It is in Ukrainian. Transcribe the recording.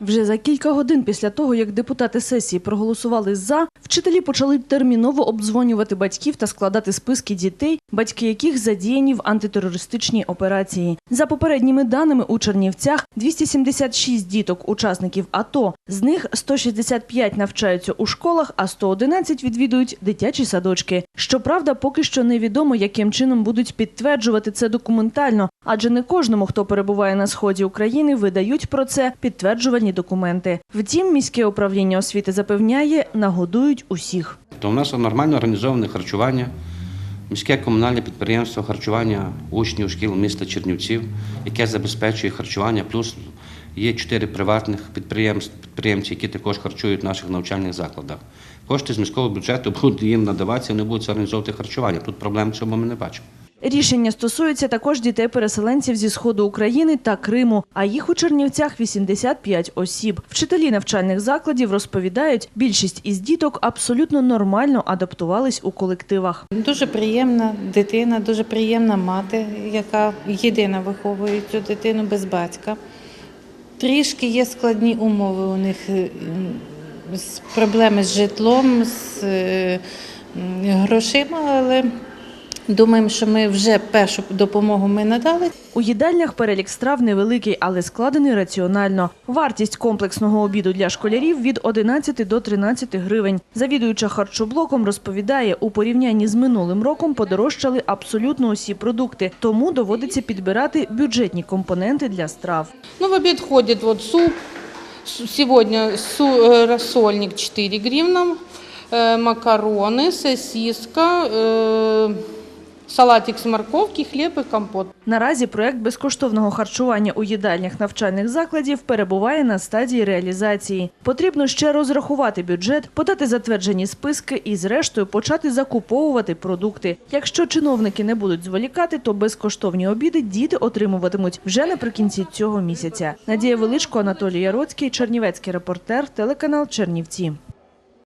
Вже за кілька годин після того, як депутати сесії проголосували за, вчителі почали терміново обдзвонювати батьків та складати списки дітей, батьки яких задіяні в антитерористичній операції. За попередніми даними у Чернівцях 276 діток учасників АТО. З них 165 навчаються у школах, а 111 відвідують дитячі садочки. Щоправда, поки що невідомо, яким чином будуть підтверджувати це документально, адже не кожному, хто перебуває на сході України, видають про це підтверджувальні документи. Втім, міське управління освіти запевняє, нагодують усіх. То у нас нормально організоване харчування, міське комунальне підприємство харчування учнів шкіл міста Чернівців, яке забезпечує харчування, плюс є чотири приватних підприємств, підприємці, які також харчують в наших навчальних закладах. Кошти з міського бюджету будуть їм надаватися, вони будуть організовувати харчування. Тут проблем в цьому ми не бачимо. Рішення стосується також дітей-переселенців зі сходу України та Криму, а їх у Чернівцях 85 осіб. Вчителі навчальних закладів розповідають, більшість із діток абсолютно нормально адаптувались у колективах. Дуже приємна дитина, дуже приємна мати, яка єдина виховує цю дитину без батька. Трішки є складні умови у них е, проблеми з житлом, з е, грошима, але думаємо, що ми вже першу допомогу ми надали. У їдальнях перелік страв невеликий, але складений раціонально. Вартість комплексного обіду для школярів від 11 до 13 гривень. Завідуюча харчоблоком розповідає, у порівнянні з минулим роком подорожчали абсолютно усі продукти, тому доводиться підбирати бюджетні компоненти для страв. Ну, в обед входит вот суп. С- Сегодня су- э, рассольник 4 гривна, э, макароны, сосиска, э, салатик с морковки, хлеб и компот. Наразі проект безкоштовного харчування у їдальнях навчальних закладів перебуває на стадії реалізації. Потрібно ще розрахувати бюджет, подати затверджені списки і, зрештою, почати закуповувати продукти. Якщо чиновники не будуть зволікати, то безкоштовні обіди діти отримуватимуть вже наприкінці цього місяця. Надія Величко, Анатолій Яроцький, Чернівецький репортер, телеканал Чернівці.